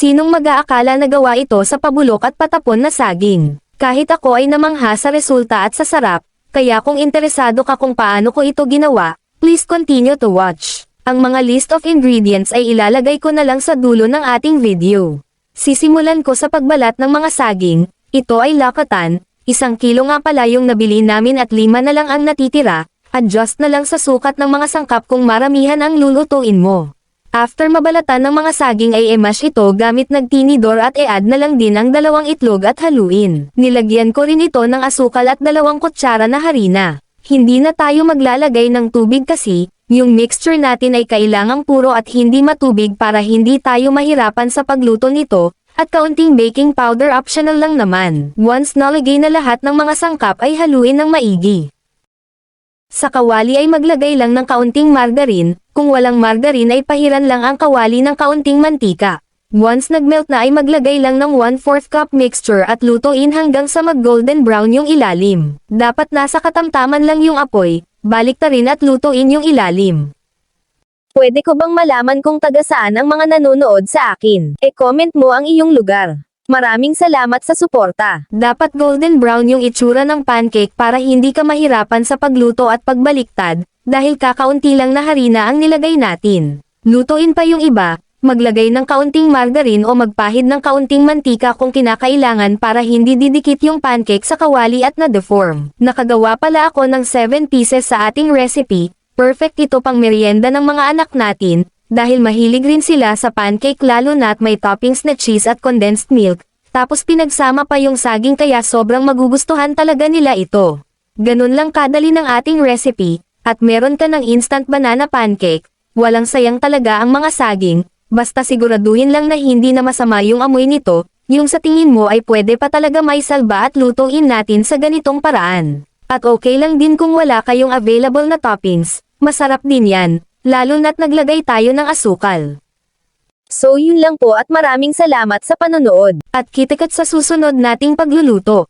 Sinong mag-aakala na gawa ito sa pabulok at patapon na saging? Kahit ako ay namangha sa resulta at sa sarap, kaya kung interesado ka kung paano ko ito ginawa, please continue to watch. Ang mga list of ingredients ay ilalagay ko na lang sa dulo ng ating video. Sisimulan ko sa pagbalat ng mga saging, ito ay lakatan, isang kilo nga pala yung nabili namin at lima na lang ang natitira, adjust na lang sa sukat ng mga sangkap kung maramihan ang lulutuin mo. After mabalatan ng mga saging ay i-mash ito gamit nagtinidor at i-add na lang din ang dalawang itlog at haluin. Nilagyan ko rin ito ng asukal at dalawang kutsara na harina. Hindi na tayo maglalagay ng tubig kasi, yung mixture natin ay kailangang puro at hindi matubig para hindi tayo mahirapan sa pagluto nito, at kaunting baking powder optional lang naman. Once nalagay na lahat ng mga sangkap ay haluin ng maigi. Sa kawali ay maglagay lang ng kaunting margarine, kung walang margarine ay pahiran lang ang kawali ng kaunting mantika. Once nagmelt na ay maglagay lang ng 1/4 cup mixture at lutuin hanggang sa mag-golden brown yung ilalim. Dapat nasa katamtaman lang yung apoy, baliktarin at lutuin yung ilalim. Pwede ko bang malaman kung taga saan ang mga nanonood sa akin? E-comment mo ang iyong lugar. Maraming salamat sa suporta. Dapat golden brown yung itsura ng pancake para hindi ka mahirapan sa pagluto at pagbaliktad, dahil kakaunti lang na harina ang nilagay natin. Lutuin pa yung iba, maglagay ng kaunting margarine o magpahid ng kaunting mantika kung kinakailangan para hindi didikit yung pancake sa kawali at na-deform. Nakagawa pala ako ng 7 pieces sa ating recipe, perfect ito pang merienda ng mga anak natin, dahil mahilig rin sila sa pancake lalo na't may toppings na cheese at condensed milk, tapos pinagsama pa yung saging kaya sobrang magugustuhan talaga nila ito. Ganun lang kadali ng ating recipe, at meron ka ng instant banana pancake, walang sayang talaga ang mga saging, basta siguraduhin lang na hindi na masama yung amoy nito, yung sa tingin mo ay pwede pa talaga may salba at lutuin natin sa ganitong paraan. At okay lang din kung wala kayong available na toppings, masarap din yan, lalo na't naglagay tayo ng asukal. So yun lang po at maraming salamat sa panonood. At kita-kits sa susunod nating pagluluto.